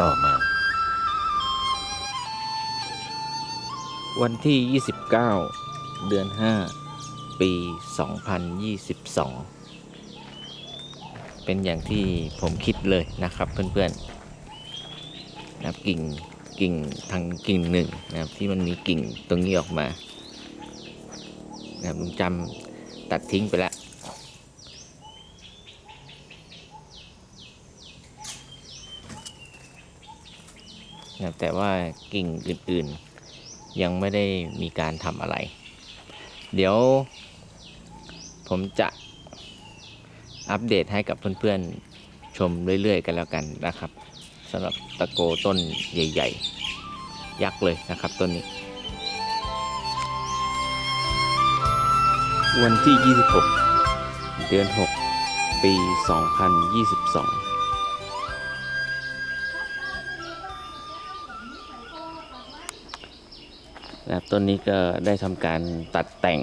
ต่อมา วันที่ 29 เดือน 5 ปี 2022 เป็นอย่างที่ผมคิดเลยนะครับเพื่อนๆนะกิ่งกิ่งทางกิ่งหนึ่งนะครับที่มันมีกิ่งตรงนี้ออกมานะครับลุงจำตัดทิ้งไปแล้ว นะครับแต่ว่ากิ่งอื่นๆ ยังไม่ได้มีการทำอะไร เดี๋ยวผมจะอัปเดตให้กับเพื่อนๆ ชมเรื่อยๆ กันแล้วกันนะครับสำหรับตะโกต้นใหญ่ ๆ ยักษ์เลยนะครับต้นนี้ วันที่ 26 เดือน 6 ปี 2022 นะครับต้นนี้ก็ได้ทำการตัดแต่ง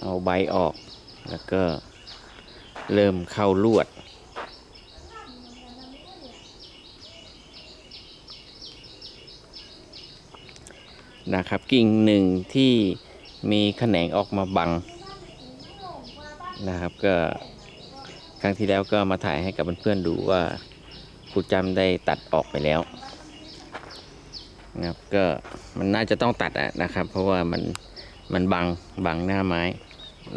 เอาใบออกแล้วก็เริ่มเข้าลวด นะครับกิ่งหนึ่งที่มีแขนงออกมาบังนะครับก็ครั้งที่แล้วก็มาถ่ายให้กับเพื่อนๆดูว่าครูจำได้ตัดออกไปแล้ว นะครับก็มันน่าจะต้องตัดอะนะครับ เพราะว่ามันมันบังบังหน้าไม้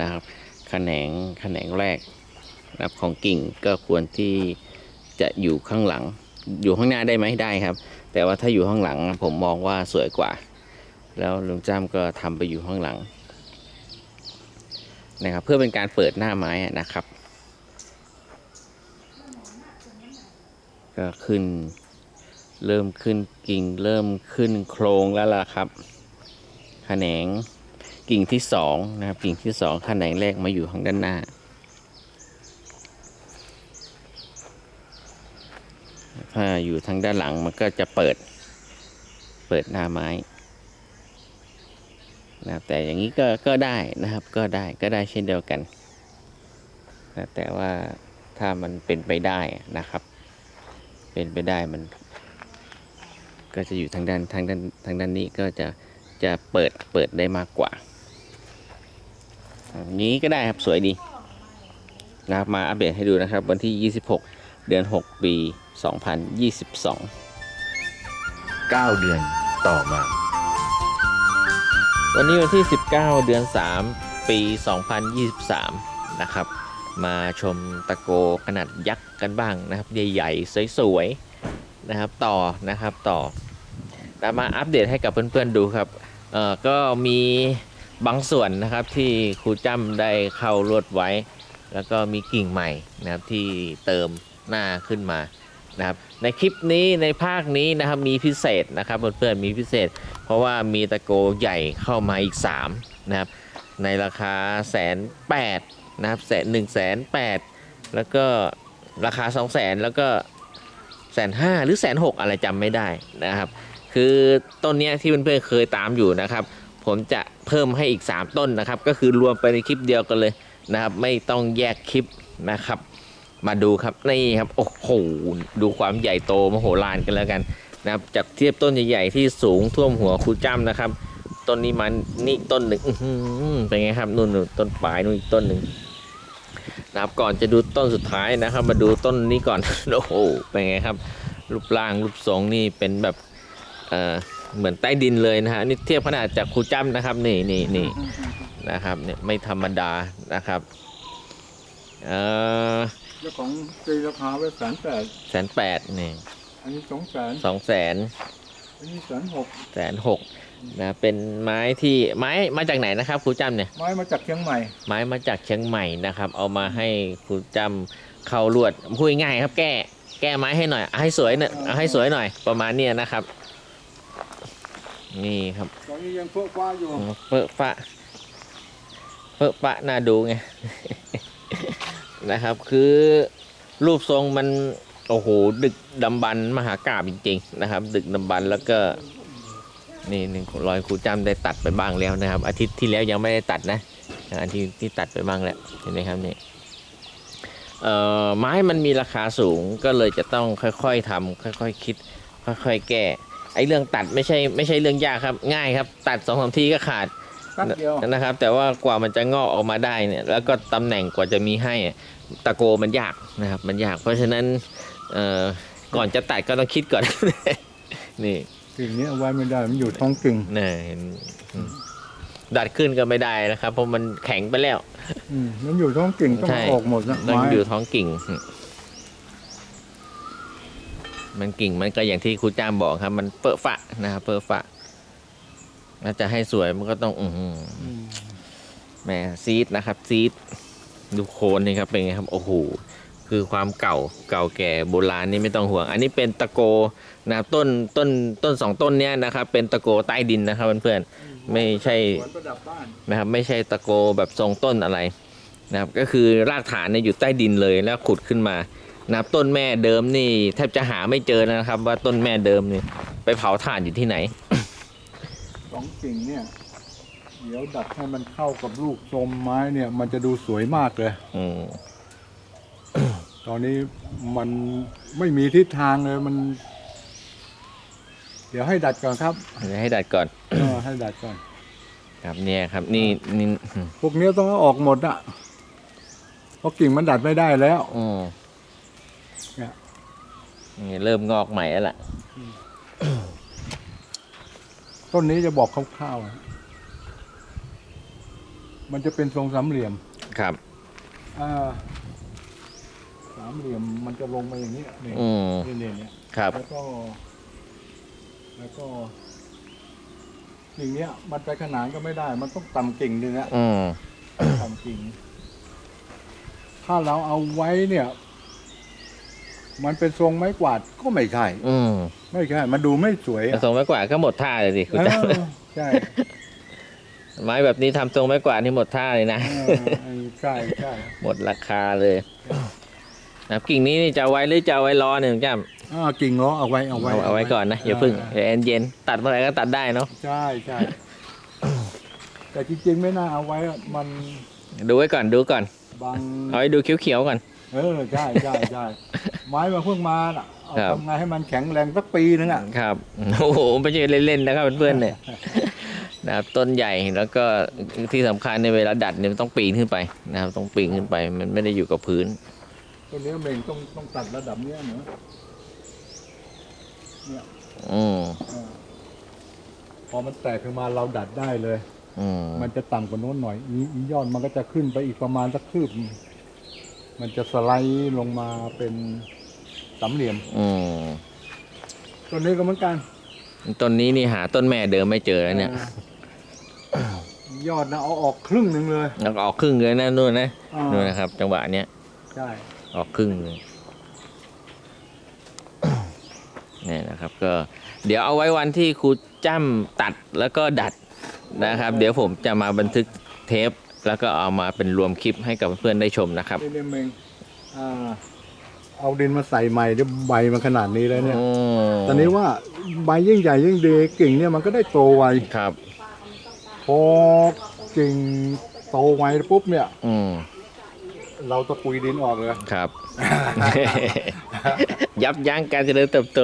นะครับแขนงแขนงแรกนะครับของกิ่งก็ควรที่จะอยู่ข้างหลัง อยู่ข้างหน้าได้ไหมได้ครับ แต่ว่าถ้าอยู่ข้างหลังผมมองว่าสวยกว่า แล้วลุงจ้ำก็ทำไปอยู่ข้างหลังนะครับ เพื่อเป็นการเปิดหน้าไม้นะครับ ก็ขึ้น เริ่มขึ้นกิ่งเริ่มขึ้นโครงแล้วล่ะครับแขนงกิ่งที่สองนะครับ กิ่งที่สองแขนงแรกมาอยู่ข้างด้านหน้าถ้าอยู่ทางด้านหลังมันก็จะเปิด เปิดหน้าไม้นะแต่อย่างนี้ก็ก็ได้นะครับก็ได้ก็ได้เช่นเดียวกันนะแต่ว่าถ้ามันเป็นไปได้นะครับ เป็นไปได้มัน ก็จะอยู่ทางด้านทางด้านทางด้านนี้ก็จะจะเปิดเปิดได้มากกว่าแบบนี้ก็ได้ครับสวยดีนะครับมาอัปเดตให้ดูนะครับ วันที่ 26 เดือน 6 ปี 2022 9 เดือนต่อมา วันนี้วันที่ 19 เดือน 3 ปี 2023 นะครับ มาชมตะโกขนาดยักษ์กันบ้างนะครับ ใหญ่ ๆ สวย ๆ นะครับต่อนะครับต่อ แต่มาอัปเดตให้กับเพื่อนๆดูครับเอ่อก็มีบางส่วนนะครับที่ครูจ้ำได้เข้ารวดไว้ แล้วก็มีกิ่งใหม่นะครับที่เติมหน้าขึ้นมานะครับในคลิปนี้ในภาคนี้นะครับมีพิเศษนะครับเพื่อนๆมีพิเศษ เพราะว่ามีตะโกใหญ่เข้ามาอีก3นะครับในราคาแสนแปดนะครับแสนหนึ่งแสนแปดแล้วก็ราคา2 0 0แสนแล้วก็แสนห้าหรือแสนหกอะไรจำไม่ได้นะครับ คือต้นนี้ที่เพื่อนๆเคยตามอยู่นะครับ ผมจะเพิ่มให้อีก 3 ต้นนะครับ ก็คือรวมไปในคลิปเดียวกันเลยนะครับ ไม่ต้องแยกคลิปนะครับ มาดูครับนี่ครับโอ้โหดูความใหญ่โตมโหฬารกันแล้วกันนะครับจากเทียบต้นใหญ่ๆที่สูงท่วมหัวครูจ้ำนะครับต้นนี้มันนี่ต้นหนึ่งเป็นไงครับนู่นต้นปลายนู่นอีกต้นหนึ่งนะครับก่อนจะดูต้นสุดท้ายนะครับ มาดูต้นนี้ก่อนโอ้โหเป็นไงครับ รูปร่างรูปทรงนี่เป็นแบบ เอ่อเหมือนใต้ดินเลยนะฮะนี่เทียบขนาดจากครูจ้ำนะครับนี่นี่นี่นะครับเนี่ยไม่ธรรมดานะครับเอ่อเจ้าของตีราคาไว้แสนแปดแสนแปดนี่อันนี้สองแสนสองแสนอันนี้แสนหกแสนหกนะเป็นไม้ที่ไม้มาจากไหนนะครับครูจ้ำเนี่ยไม้มาจากเชียงใหม่ ไม้มาจากเชียงใหม่นะครับ เอามาให้ครูจำเข้าลวดพูดง่ายๆครับ แก้ แก้ไม้ให้หน่อยเอาให้สวยหน่อยเอาให้สวยหน่อยประมาณเนี้ยนะครับ นี่ครับตอนนี้ยังเพิ่มกว่าอยู่เปอะปะเปอะปะน่าดูไง นะครับ คือรูปทรงมัน โอ้โห ดึกดำบรรพ์มหากราบจริง ๆ นะครับ ดึกดำบรรพ์แล้วก็นี่หนึ่งรอยครูจำได้ตัดไปบ้างแล้วนะครับ อาทิตย์ที่แล้วยังไม่ได้ตัดนะอาทิตย์ที่ตัดไปบ้างแล้วเห็นไหมครับนี่เอ่อไม้มันมีราคาสูงก็เลยจะต้องค่อยๆทำค่อยๆคิด ค่อยๆแก้ ไอ้เรื่องตัดไม่ใช่ไม่ใช่เรื่องยากครับ ง่ายครับ ตัดสองสามทีก็ขาดแป๊บเดียวนะครับ แต่ว่ากว่ามันจะงอกออกมาได้เนี่ย แล้วก็ตำแหน่งกว่าจะมีให้อะตะโกมันยากนะครับ มันยาก เพราะฉะนั้นเอ่อก่อนจะตัดก็ต้องคิดก่อน นี่กิ่งนี้เอาไว้ไม่ได้มันอยู่ท้องกิ่งนี่เห็นอืมดัดขึ้นก็ไม่ได้นะครับ เพราะมันแข็งไปแล้วอืมมันอยู่ท้องกิ่งต้องใช่เอาออกหมดนะต้องไม้อยู่ท้องกิ่ง มันกิ่งมันก็อย่างที่ครูจ้ามบอกครับ มันเปอะฝะนะครับเปอะฝะถ้าจะให้สวยมันก็ต้องอือหืออืมแหมซีดนะครับ ซีด ดูโคนนี่ครับเป็นไงครับ โอ้โหคือความเก่าเก่าแก่โบราณนี่ไม่ต้องห่วง อันนี้เป็นตะโกนะครับต้นต้นต้นสองต้นเนี้ยนะครับ เป็นตะโกใต้ดินนะครับเพื่อนๆไม่ใช่สวนประดับบ้านนะครับ ไม่ใช่ตะโกแบบทรงต้นอะไรนะครับ ก็คือรากฐานเนี่ยอยู่ใต้ดินเลยแล้วขุดขึ้นมา นะครับต้นแม่เดิมนี่แทบจะหาไม่เจอนะครับ ว่าต้นแม่เดิมนี่ไปเผาถ่านอยู่ที่ไหน สองกิ่งเนี่ย เดี๋ยวดัดให้มันเข้ากับลูกทรงไม้เนี่ย มันจะดูสวยมากเลย อืมตอนนี้มันไม่มีทิศทางเลยมัน เดี๋ยวให้ดัดก่อนครับเดี๋ยวให้ดัดก่อน เออให้ดัดก่อน ครับเนี่ยครับ นี่นี่พวกนี้ต้องเอาออกหมดอะเพราะกิ่งมันดัดไม่ได้แล้ว อืมเนี่ย นี่เริ่มงอกใหม่แล้วล่ะ ต้นนี้จะบอกคร่าวๆอะมันจะเป็นทรงสามเหลี่ยม ครับ อ่า สามเหลี่ยมมันจะลงมาอย่างนี้นี่อืมนี่นี่เนี่ยครับ แล้วก็ แล้วก็กิ่งเนี้ย มันไปขนานก็ไม่ได้ มันต้องต่ำกิ่งนึงอะอืมต่ำกิ่งถ้าเราเอาไว้เนี่ย มันเป็นทรงไม้กวาดก็ไม่ใช่อืมไม่ใช่ มันดูไม่สวยแต่อะทรงไม้กวาดก็หมดท่าเลยสิคุณเอจ้าอใช่ไม้แบบนี้ทำทรงไม้กวาดนี่หมดท่าเลยนะ เออไอ้ใช่ใช่หมดราคาเลยนะครับกิ่งนี้นี่จะเอาไว้หรือจะเอาไว้ล้อเนี่ยคุณจ้าอ่ากิ่งล้อเอาไว้เอาไว้เอาเอาไว้ก่อนนะอย่าเพึ่งเดี๋ยวเย็นๆตัดเมื่อไหร่ก็ตัดได้เนาะใช่ใช่แต่จริงๆไม่น่าเอาไว้อะมันดูไว้ก่อนดูก่อนบาง เอาไว้ดูเขียวๆก่อน เออใช่ใช่ใช่ไม้มาเพิ่งมาน่ะเอาครับ ทำไงให้มันแข็งแรงสักปีนึงอะครับโอ้โหไม่ใช่เล่นๆนะครับเพื่อนๆเนี่ยนะครับต้นใหญ่แล้วก็ที่สำคัญในเวลาดัดเนี่ยมันต้องปีนขึ้นไปนะครับต้องปีนขึ้นไป มันไม่ได้อยู่กับพื้นตัวเนี้ยเมงต้องต้องตัดระดับเนี้ยเนอะเนี่ยอืมเออพอมันแตกขึ้นมาเราดัดได้เลย อืมมันจะต่ำกว่าโน้นหน่อยอีอียอดมันก็จะขึ้นไปอีกประมาณสักคืบหนึ่ง มันจะสไลด์ลงมาเป็นสามเหลี่ยมอืมตัวนี้ก็เหมือนกันต้นนี้นี่หาต้นแม่เดิมไม่เจอแล้วเนี่ยเออยอดนะเอาออกครึ่งหนึ่งเลย แล้วก็ออกครึ่งเลยนะนู่นนะอ่านู่นนะครับ จังหวะเนี้ยใช่ออกครึ่งเลย เนี่ยนะครับ ก็ เดี๋ยวเอาไว้วันที่ครูจ้ำตัดแล้วก็ดัดนะครับ เดี๋ยวผมจะมาบันทึกเทป แล้วก็เอามาเป็นรวมคลิปให้กับเพื่อนๆได้ชมนะครับนี่เนี่ยเมงอ่าเอาดินมาใส่ใหม่เดี๋ยวใบมันขนาดนี้แล้วเนี่ยอืมตอนนี้ว่าใบยิ่งใหญ่ยิ่งดีกิ่งเนี่ยมันก็ได้โตไวครับ พอกิ่งโตไวปุ๊บเนี่ยอืมเราตะปุยดินออกเลยครับ ยับยั้งการเจริญเติบโต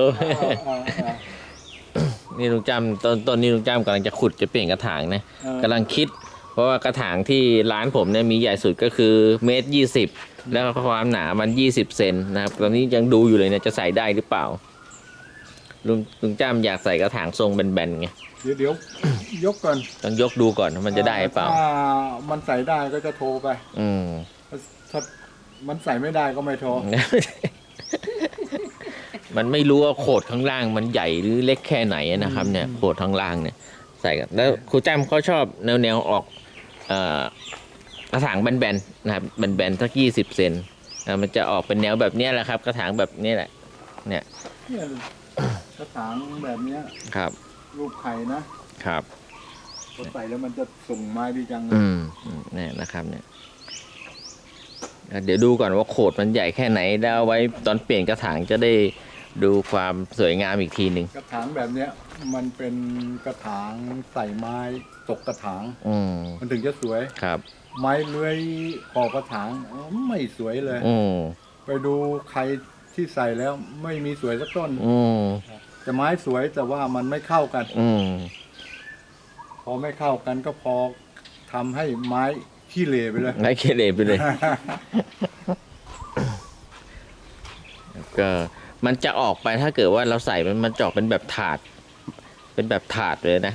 นี่ลุงจ้ำต้นต้นนี้ลุงจ้ำกำลังจะขุดจะเปลี่ยนกระถางนะกำลังคิด เพราะว่ากระถางที่ร้านผมเนี่ยมีใหญ่สุดก็คือเมตรยี่สิบแล้วก็ความหนามันยี่สิบเซนนะครับ ตอนนี้ยังดูอยู่เลยเนี่ยจะใส่ได้หรือเปล่า ลุงลุงจ้ำอยากใส่กระถางทรงแบนๆไงเดี๋ยวเดี๋ยว ยกก่อนต้องยกดูก่อนว่ามันจะได้หรือเปล่า ถ้ามันใส่ได้ก็จะโทรไปอืม ถ้ามันใส่ไม่ได้ก็ไม่โทร มันไม่รู้ว่าโขดข้างล่างมันใหญ่หรือเล็กแค่ไหนนะครับเนี่ยโขดข้างล่างเนี่ย ใส่กันแล้วครูจ้ำเขาชอบแนวแนวๆออกเอ่อกระถางแบนๆนะครับแบนๆสักยี่สิบเซนอ่ามันจะออกเป็นแนวแบบเนี้ยแหละครับ กระถางแบบนี้แหละเนี่ยกระถางแบบเนี้ยครับรูปไข่นะครับ พอใส่แล้วมันจะส่งไม้ดีจังเลยอืมอืมเนี่ยนะครับเนี่ยอะเดี๋ยวดูก่อนว่าโขดมันใหญ่แค่ไหนแล้วเอาไว้ตอนเปลี่ยนกระถางจะได้ดูความสวยงามอีกทีหนึ่งกระถางแบบเนี้ย มันเป็นกระถางใส่ไม้ตกกระถาง อืมมันถึงจะสวย ครับ ไม้เลื้อยขอบกระถางอ๋อไม่สวยเลย อืมไปดูใครที่ใส่แล้วไม่มีสวยสักต้นอืมแต่ไม้สวยแต่ว่ามันไม่เข้ากัน อืมพอไม่เข้ากันก็พอทำให้ไม้ขี้เหร่ไปเลยไร้เคเลไปเลย ก็มันจะออกไปถ้าเกิดว่าเราใส่มันมันจะออกเป็นแบบถาด เป็นแบบถาดเลยนะ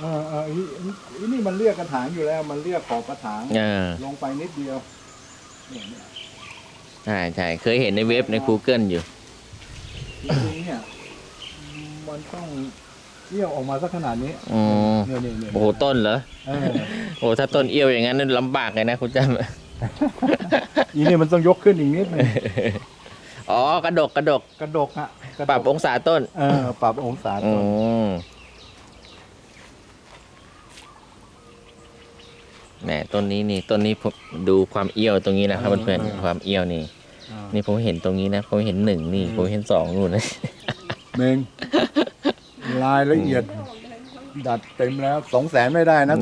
เออเอออีอีนี่มันเรียกกระถางอยู่แล้ว มันเรียกขอบกระถางเออลงไปนิดเดียวเนี่ยเนี่ยใช่ใช่เคยเห็นในเว็บใน Google อยู่ จริงๆเนี่ยมันต้องเลี้ยวออกมาสักขนาดนี้อืมเนี่ยเนี่ยเนี่ยโอ้โหต้นเหรอ เออโอ้ถ้าต้นเอี้ยวอย่างนั้นลำบากเลยนะคุณจอีนี่มันต้องยกขึ้นอีกนิดหนึงำ อ๋อกระดกกระดกกระดกอะกะดกปรับองศาต้น เออปรับองศาอืต้นมแหมต้นนี้นี่ต้นนี้ผมดูความเอี้ยวตรงนี้นะครับเพื่อนๆความเอี้ยวนี่ อ่านี่ผมเห็นตรงนี้นะผมเห็นหนึ่งนี่ผมเห็นสองนู่นนะ เมงรายละเอียด ดัดเต็มแล้วสองแสนไม่ได้นะ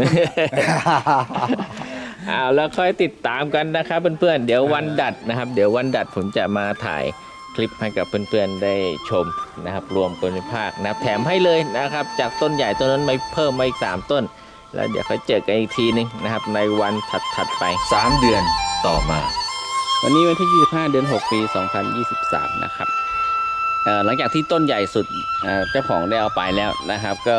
เอาแล้วค่อยติดตามกันนะครับเพื่อนๆเดี๋ยววันดัดนะครับ เดี๋ยววันดัดผมจะมาถ่ายคลิปให้กับเพื่อนๆได้ชมนะครับ รวมกันเป็นภาคนะครับแถมให้เลยนะครับ จากต้นใหญ่ต้นนั้นมาเพิ่มมาอีกสามต้น แล้วเดี๋ยวค่อยเจอกันอีกทีนึงนะครับ ในวันถัดๆไปสามเดือนต่อมา วันนี้วันที่ 25 เดือน 6 ปี 2023 นะครับเอ่อหลังจากที่ต้นใหญ่สุดเอ่อเจ้าของได้เอาไปแล้วนะครับ ก็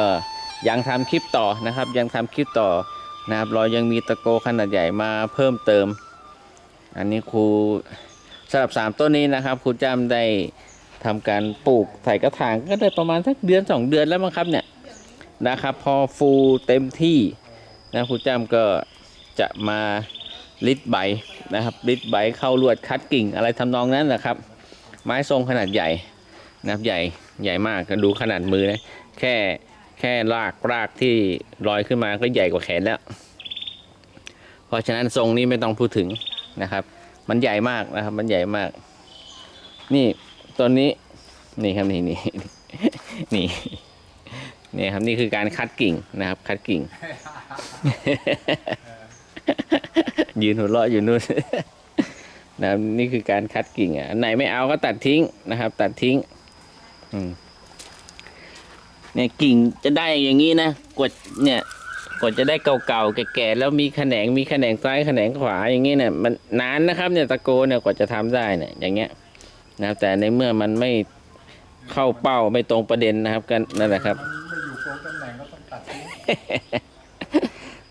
ยังทำคลิปต่อนะครับ ยังทำคลิปต่อ นะครับเรายังมีตะโกขนาดใหญ่มาเพิ่มเติม อันนี้ครูสำหรับ 3 ต้นนี้นะครับครูจ้ำได้ทำการปลูกใส่กระถางก็ได้ประมาณสักเดือน 2 เดือนแล้วมั้งครับเนี่ยนะครับ พอฟูเต็มที่นะครูจ้ำก็จะมาลิดใบนะครับริดใบเข้าลวดคัดกิ่งอะไรทำนองนั้นนะครับ ไม้ทรงขนาดใหญ่นะครับใหญ่ใหญ่มากก็ดูขนาดมือนะแค่ แค่รากรากที่ลอยขึ้นมาก็ใหญ่กว่าแขนแล้ว เพราะฉะนั้นทรงนี้ไม่ต้องพูดถึงนะครับ มันใหญ่มากนะครับ มันใหญ่มาก นี่ต้นนี้นี่ครับนี่นี่นี่นี่ครับนี่คือการคัดกิ่งนะครับ คัดกิ่ง ยืนหัวเราะอยู่นู่นนะครับนี่คือการคัดกิ่งอะอันไหนไม่เอาก็ตัดทิ้งนะครับ ตัดทิ้ง อืม เนี่ยกิ่งจะได้อย่างนี้นะกว่าเนี่ยกว่าจะได้เก่าๆแก่ๆแล้วมีแขนงมีแขนงซ้ายแขนงขวาอย่างนี้เนี่ยมันนานนะครับเนี่ยตะโกเนี่ยกว่าจะทำได้เนี่ยอย่างเงี้ยนะครับแต่ในเมื่อมันไม่เข้าเป้าไม่ตรงประเด็นนะครับกันนั่นแหละครับนไม่อยู่ตรงตำแหน่งก็ต้องตัดทิ้ง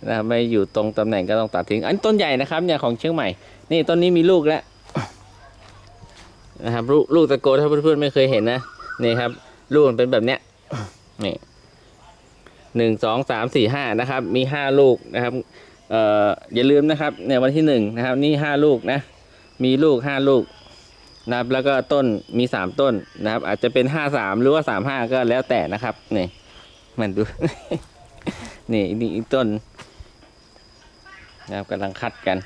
นะครับไม่อยู่ตรงตำแหน่งก็ต้องตัดทิ้ง อันนต้นใหญ่นะครับเนี่ยของเชียงใหม่ นี่ต้นนี้มีลูกแล้วนะครับลูกลูกตะโกถ้าเพื่อนๆไม่เคยเห็นนะนี่ครับ ลูกมันเป็นแบบเนี้ย นี่หนึ่งสองสามสี่ห้านะครับ มีห้าลูกนะครับเอ่ออย่าลืมนะครับเนี่ยวันที่หนึ่งนะครับ นี่ห้าลูกนะ มีลูกห้าลูกนะครับแล้วก็ต้นมีสามต้นนะครับ อาจจะเป็นห้าสามหรือว่าสามห้าก็แล้วแต่นะครับนี่มันดู นี่นี่อีกต้นนะครับกำลังคัดกัน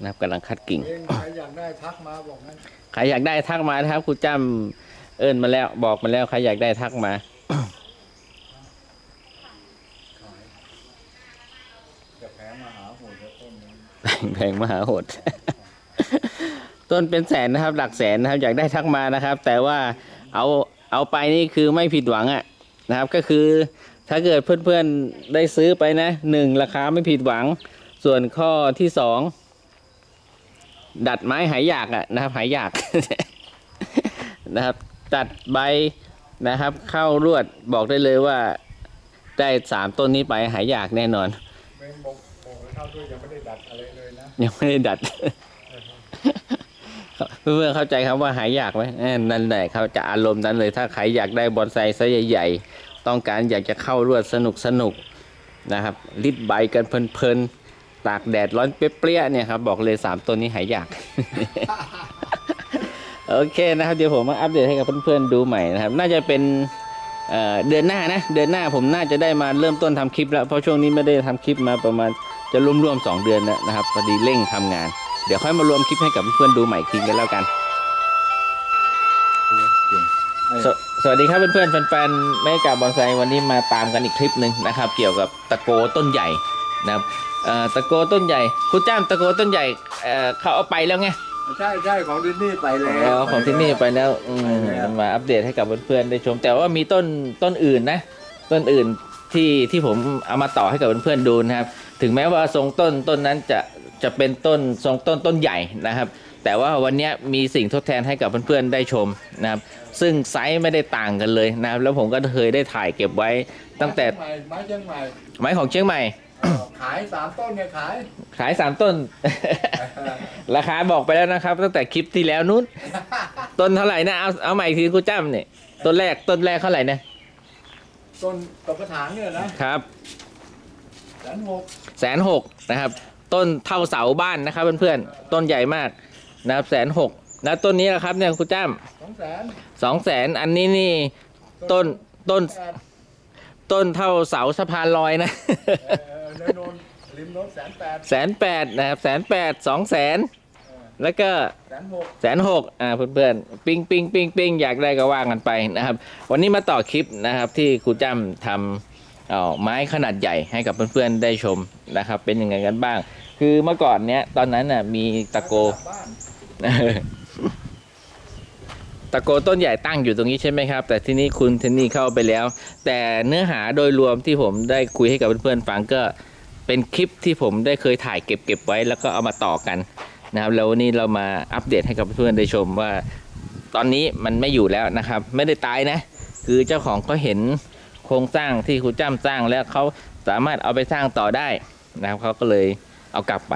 นะครับกำลังคัดกิ่งเองใครอยากได้ทักมาบอกงั้นใครอยากได้ทักมานะครับครูจ้ำเอิญมาแล้วบอกมาแล้วใครอยากได้ทักมา จะแพ้มาหาโหดแล้วต้นนี้ แพงมหาโหด ต้นเป็นแสนนะครับ หลักแสนนะครับ อยากได้ทักมานะครับ แต่ว่าเอาเอาไปนี่คือไม่ผิดหวังอะนะครับ ก็คือถ้าเกิดเพื่อนๆได้ซื้อไปนะหนึ่งราคาไม่ผิดหวัง ส่วนข้อที่สองดัดไม้หายากอะนะครับ หายากนะครับ ตัดใบนะครับ เข้ารวดบอกได้เลยว่าได้สามต้นนี้ไปหายากแน่นอน ยังไม่ได้ดัด เพื่อนๆเข้าใจครับว่าหายากไหมนั่นแหละเขาจะอารมณ์นั้นเลยถ้าใครอยากได้บอนไซไซส์ใหญ่ๆต้องการอยากจะเข้ารวดสนุกสนุกๆนะครับริดใบกันเพลินๆตากแดดร้อนเปรี้ยๆเนี่ยครับบอกเลยสามตัวนี้หายากโอเคนะครับเดี๋ยวผมมาอัปเดตให้กับเพื่อนๆดูใหม่นะครับ น่าจะเป็นเอ่อเดือนหน้านะ เดือนหน้าผมน่าจะได้มาเริ่มต้นทำคลิปแล้ว เพราะช่วงนี้ไม่ได้ทำคลิปมาประมาณ จะรวมๆสองเดือนแล้วนะครับพอดีเร่งทำงาน เดี๋ยวค่อยมารวมคลิปให้กับเพื่อนๆดูใหม่อีกทีกันแล้วกัน สวสวัสดีครับเพื่อนๆแฟนๆไม่กาบอนไซวันนี้มาตามกันอีกคลิปหนึ่งนะครับ เกี่ยวกับตะโกต้นใหญ่นะครับเอ่อตะโกต้นใหญ่คุณจ้ามตะโกต้นใหญ่เอ่อเขาเอาไปแล้วไงใช่ใช่ของดินนี่ไปแล้อ๋อวของที่นี่ไปแล้วอืมไปแล้วมาอัปเดตให้กับเพื่อนๆได้ชม แต่ว่ามีต้นต้นอื่นนะ ต้นอื่นที่ที่ผมเอามาต่อให้กับเพื่อนๆดูนะครับ ถึงแม้ว่าทรงต้นต้นนั้นจะจะเป็นต้นทรงต้นต้นใหญ่นะครับ แต่ว่าวันนี้มีสิ่งทดแทนให้กับเพื่อนๆได้ชมนะครับ ซึ่งไซส์ไม่ได้ต่างกันเลยนะครับ แล้วผมก็เคยได้ถ่ายเก็บไว้ตั้งแต่ไม้ไม้เชียงใหม่ไม้ของเชียงใหม่ ขายสามต้นเนี่ยขาย ขายสามต้น ราคาบอกไปแล้วนะครับ ตั้งแต่คลิปที่แล้วนู้นต้นเท่าไหร่นะเอาเอาใหม่อีกทีกูจ้ำเนี่ยต้นแรกต้นแรกเท่าไหร่นะต้นตบกระถางเนี่ยนะครับแสนหก แสนหกนะครับ ต้นเท่าเสาบ้านนะครับเพื่อนๆต้นใหญ่มากนะครับแสนหกแล้วต้นนี้นะครับเนี่ยคุณจ้สองแสนำสองแสนอันนี้นี่ต้นต้นแปดต้นเท่าเสาสะพานลอยนะเออเนินโนนริมโนนแสนแปดแสนแปดนะครับแสนแปดสองแสนแล้วก็แสนหกแสนหกอ่าเพื่อนๆปิ้งปิ้งปิ้งปิ้งอยากได้ก็ว่ากันไปนะครับ วันนี้มาต่อคลิปนะครับที่ครูจ้ำทำเอา ไม้ขนาดใหญ่ให้กับเพื่อนๆได้ชมนะครับ เป็นยังไงกันบ้าง คือเมื่อก่อนเนี้ยตอนนั้นน่ะมีตะโกตะโกต้นใหญ่ตั้งอยู่ตรงนี้ใช่ไหมครับ แต่ที่นี่คุณเทนนี่เข้าไปแล้ว แต่เนื้อหาโดยรวมที่ผมได้คุยให้กับเพื่อนๆฟังก็เป็นคลิปที่ผมได้เคยถ่ายเก็บเก็บไว้แล้วก็เอามาต่อกันนะครับแล้ววันนี้เรามาอัปเดตให้กับเพื่อนๆได้ชมว่า ตอนนี้มันไม่อยู่แล้วนะครับ ไม่ได้ตายนะ คือเจ้าของก็เห็น โครงสร้างที่ครูจ้ำสร้างแล้วเขาสามารถเอาไปสร้างต่อได้นะครับเขาก็เลยเอากลับไป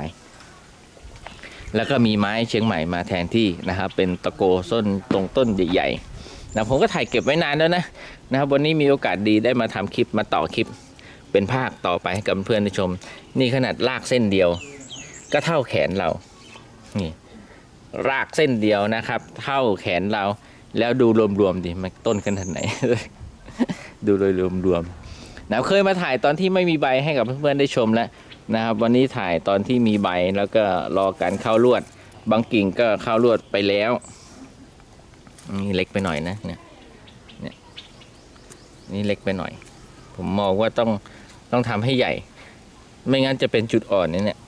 แล้วก็มีไม้เชียงใหม่มาแทนที่นะครับ เป็นตะโกส้นตรงต้นใหญ่ๆนะผมก็ถ่ายเก็บไว้นานแล้วนะนะครับวันนี้มีโอกาสดีได้มาทำคลิปมาต่อคลิปเป็นภาคต่อไปให้กับเพื่อนได้ชม นี่ขนาดลากเส้นเดียว ก็เท่าแขนเรานี่รากเส้นเดียวนะครับ เท่าแขนเราแล้วดูรวมๆดิมันต้นขนาดไหน ดูโดยรวมๆนะเคยมาถ่ายตอนที่ไม่มีใบให้กับเพื่อนๆได้ชมแล้วนะครับ วันนี้ถ่ายตอนที่มีใบแล้วก็รอการเข้าลวด บางกิ่งก็เข้าลวดไปแล้วนี่เล็กไปหน่อยนะเนี่ยเนี่ยนี่เล็กไปหน่อย ผมมองว่าต้องต้องทำให้ใหญ่ ไม่งั้นจะเป็นจุดอ่อนนี่เนี่ย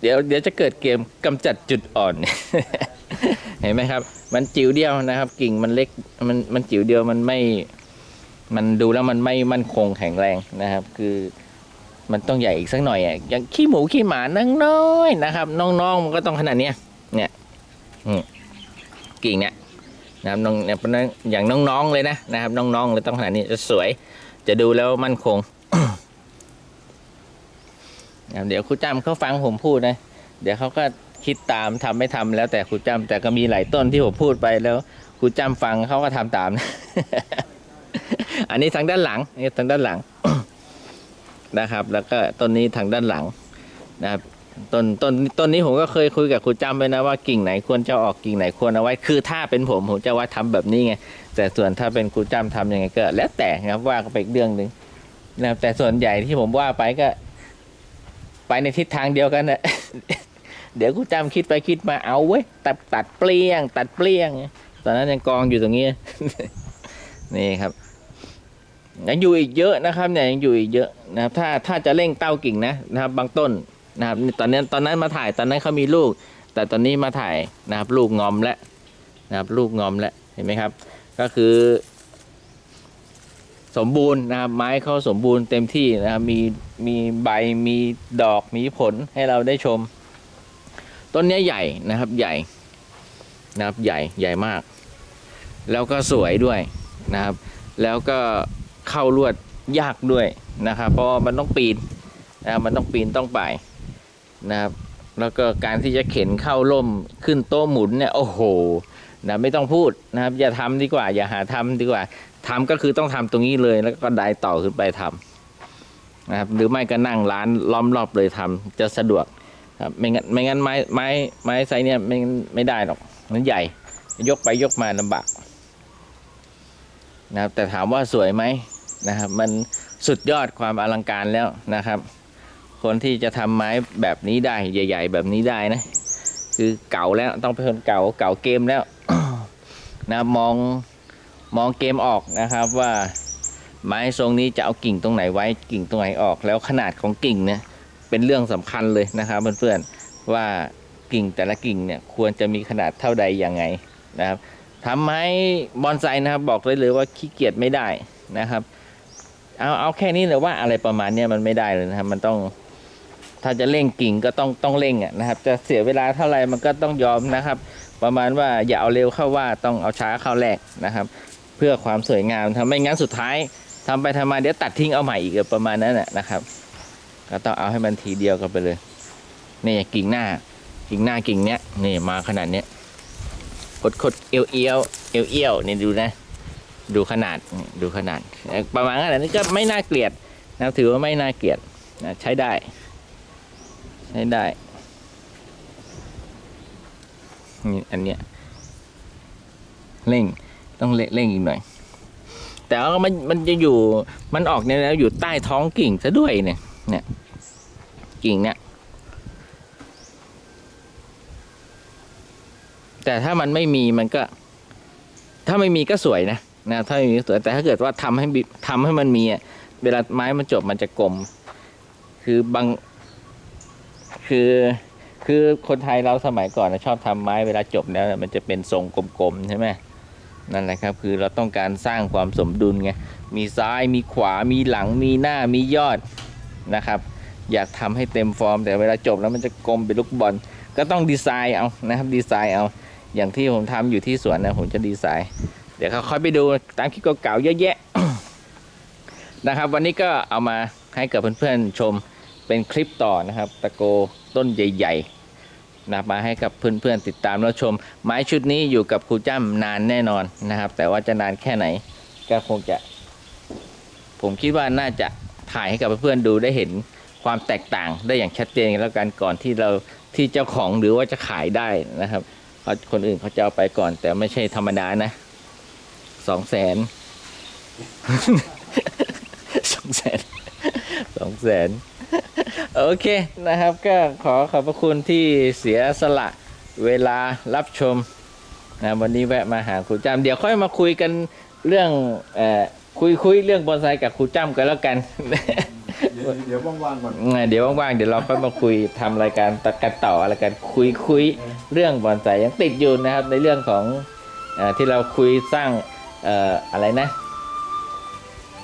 เดี๋ยวเดี๋ยวจะเกิดเกมกำจัดจุดอ่อน เห็นไหมครับมันจิ๋วเดียวนะครับ กิ่งมันเล็กมันมันจิ๋วเดียวมันไม่ มันดูแล้วมันไม่มั่นคงแข็งแรงนะครับ คือมันต้องใหญ่อีกสักหน่อยอะอย่างขี้หมูขี้หมานังน้อยนะครับ น้องๆมันก็ต้องขนาดเนี้ยเนี่ยกิ่งเนี่ยนะครับน้องเนี่ยอย่างน้องๆเลยนะนะครับ น้องๆเลยต้องขนาดนี้จะสวย จะดูแล้วมั่นคงเดี๋ยวครูจ้ำเขาฟังผมพูดนะ เดี๋ยวเขาก็ คิดตามทำไม่ทำแล้วแต่ครูจ้ำแต่ก็มีหลายต้นที่ผมพูดไปแล้วครูจ้ำฟังเขาก็ทำตามนะอันนี้ทางด้านหลังนี่ทางด้านหลังนะครับ แล้วก็ต้นนี้ทางด้านหลังนะครับต้นต้นต้นนี้ผมก็เคยคุยกับครูจ้ำไปนะว่ากิ่งไหนควรจะออกกิ่งไหนควรเอาไว้ คือถ้าเป็นผมผมจะว่าทำแบบนี้ไงแต่ส่วนถ้าเป็นครูจ้ำทำยังไงก็ แล้วแต่ครับว่าก็ไปอีกเรื่องหนึ่งนะครับแต่ส่วนใหญ่ที่ผมว่าไปก็ ไปในทิศทางเดียวกันนะ เดี๋ยวกูจำคิดไปคิดมาเอาเว้ยตัดตัดเปลี่ยง ตัดเปลี่ยง ตอนนั้นยังกองอยู่ตรงนี้ นี่ครับยังอยู่อีกเยอะนะครับเนี่ยยังอยู่อีกเยอะนะครับ ถ้าถ้าจะเร่งเต้ากิ่งนะนะครับ บางต้นนะครับตอนนี้ตอนนั้นมาถ่ายตอนนั้นเขามีลูก แต่ตอนนี้มาถ่ายนะครับ ลูกงอมแล้วนะครับ ลูกงอมแล้วเห็นไหมครับ ก็คือ สมบูรณ์นะครับ ไม้เขาสมบูรณ์เต็มที่นะครับ มีมีใบมีดอกมีผลให้เราได้ชม ต้นนี้ใหญ่นะครับใหญ่นะครับใหญ่ใหญ่มาก แล้วก็สวยด้วยนะครับ แล้วก็เข้าลวดยากด้วยนะครับ เพราะมันต้องปีนนะครับมันต้องปีนต้องป่ายนะครับ แล้วก็การที่จะเข็นเข้าร่มขึ้นโต๊ะหมุนเนี่ยโอ้โหนะไม่ต้องพูดนะครับ อย่าทำดีกว่า อย่าหาทำดีกว่าทำก็คือต้องทำตรงนี้เลย แล้วก็ได้ต่อขึ้นไปทำนะครับ หรือไม่ก็นั่งร้านล้อมรอบเลยทำจะสะดวก ครับไม่งั้นไม่งั้นไม้ไม้ไม้ไซเนี่ยไม่ไม่ได้หรอกมันใหญ่ ยกไปยกมาลำบากนะครับ แต่ถามว่าสวยไหมนะครับ มันสุดยอดความอลังการแล้วนะครับ คนที่จะทำไม้แบบนี้ได้ใหญ่ ๆ แบบนี้ได้นะ คือเก่าแล้วต้องเป็นคนเก่าเก่าเกมแล้วนะมองมองเกมออกนะครับว่าไม้ทรงนี้จะเอากิ่งตรงไหนไว้กิ่งตรงไหนออกแล้วขนาดของกิ่งเนี่ย เป็นเรื่องสำคัญเลยนะครับเพื่อนๆว่ากิ่งแต่ละกิ่งเนี่ยควรจะมีขนาดเท่าใดยังไงนะครับทำไม้บอนไซนะครับบอกเลยเลยว่าขี้เกียจไม่ได้นะครับ เอาเอาแค่นี้เลยว่าอะไรประมาณนี้มันไม่ได้เลยนะครับ มันต้องถ้าจะเร่งกิ่งก็ต้องต้องเร่งอะนะครับ จะเสียเวลาเท่าไหร่มันก็ต้องยอมนะครับ ประมาณว่าอย่าเอาเร็วเข้าว่าต้องเอาช้าเข้าแรกนะครับ เพื่อความสวยงามทำไม่งั้นสุดท้ายทำไปทำมาเดี๋ยวตัดทิ้งเอาใหม่อีกประมาณนั้นนะครับ ก็ต้องเอาให้มันทีเดียวกันไปเลยนี่กิ่งหน้า กิ่งหน้ากิ่งเนี้ยนี่มาขนาดเนี้ยคดคดเอียวเอียวเอียวเอียวนี่ดูนะ ดูขนาดดูขนาด ประมาณขนาดนี้ก็ไม่น่าเกลียดนะถือว่าไม่น่าเกลียดนะใช้ได้ ใช้ได้นี่อันเนี้ยเร่งต้องเร่งเร่งอีกหน่อย แต่ว่ามันมันจะอยู่มันออกเนี่ยแล้วอยู่ใต้ท้องกิ่งซะด้วยเนี่ย เนี่ยกิ่งเนี่ยแต่ถ้ามันไม่มีมันก็ ถ้าไม่มีก็สวยนะนะถ้าไม่มีก็สวยแต่ถ้าเกิดว่าทำให้มีทำให้มันมีอะเวลาไม้มันจบมันจะกลม คือบางคือคือคนไทยเราสมัยก่อนนะชอบทำไม้เวลาจบแล้วมันจะเป็นทรงกลมๆใช่ไหมนั่นแหละครับ คือเราต้องการสร้างความสมดุลไงมีซ้ายมีขวามีหลังมีหน้ามียอด นะครับ อยากทำให้เต็มฟอร์ม แต่เวลาจบแล้วมันจะกลมเป็นลูกบอล ก็ต้องดีไซน์เอานะครับดีไซน์เอาอย่างที่ผมทำอยู่ที่สวนนะผมจะดีไซน์ เดี๋ยวเขาค่อยไปดูตามคลิปเก่าๆเยอะแยะนะครับ วันนี้ก็เอามาให้กับเพื่อนๆชมเป็นคลิปต่อนะครับ ตะโกต้นใหญ่ๆนะมาให้กับเพื่อนๆติดตามแล้วชม ไม้ชุดนี้อยู่กับครูจ้ำนานแน่นอนนะครับ แต่ว่าจะนานแค่ไหนก็คงจะ ผมคิดว่าน่าจะ ถ่ายให้กับเพื่อนๆดูได้เห็นความแตกต่างได้อย่างชัดเจนแล้วกันก่อนที่เราที่เจ้าของหรือว่าจะขายได้นะครับเพราคนอื่นเขาจะเอาไปก่อน แต่ไม่ใช่ธรรมดานะสองแสนสองแสนสองแสนโอเคนะครับ ก็ขอขอบพระคุณที่เสียสละเวลารับชมนะวันนี้แวะมาหาครูจ้ำเดี๋ยวค่อยมาคุยกันเรื่องเอ่อ คุยคุยเรื่องบอนไซกับครูจ้ำกันแล้วกัน เดี๋ยวเดี๋ยวว่างๆก่อนเดี๋ยวว่างๆเดี๋ยวเราค่อยมาคุยทำรายการตัดกันต่ออะไรกันคุยคุยเรื่องบอนไซยังติดอยู่นะครับ ในเรื่องของเออที่เราคุยสร้างเอ่ออะไรนะ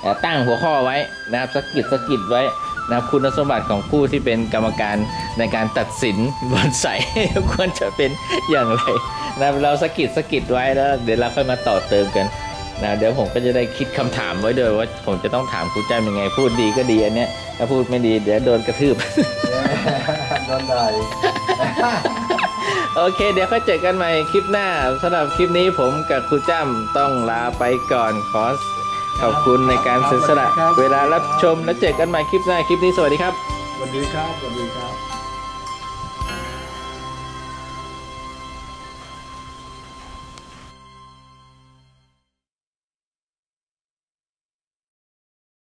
เอ่อตั้งหัวข้อไว้นะครับสกกิดสกกิดไว้นะครับคุณสมบัติของผู้ที่เป็นกรรมการในการตัดสินบอนไซควรจะเป็นอย่างไรนะครับเราสกกิดสกกิดไว้แล้ว เดี๋ยวเราค่อยมาต่อเติมกัน นะเดี๋ยวผมก็จะได้คิดคำถามไว้ด้วยว่าผมจะต้องถามครูจ้ายังไง พูดดีก็ดีอันเนี้ยถ้าพูดไม่ดีเดี๋ยวโดนกระทืบโดนได้โอเค เดี๋ยวค่อยเจอกันใหม่คลิปหน้าสำหรับคลิปนี้ผมกับครูจ้ำต้องลาไปก่อนขอขอบคุณในการเสียสละเวลารับชมแล้วเจอกันใหม่คลิปหน้าคลิปนี้สวัสดีครับสวัสดีครับสวัสดีครับ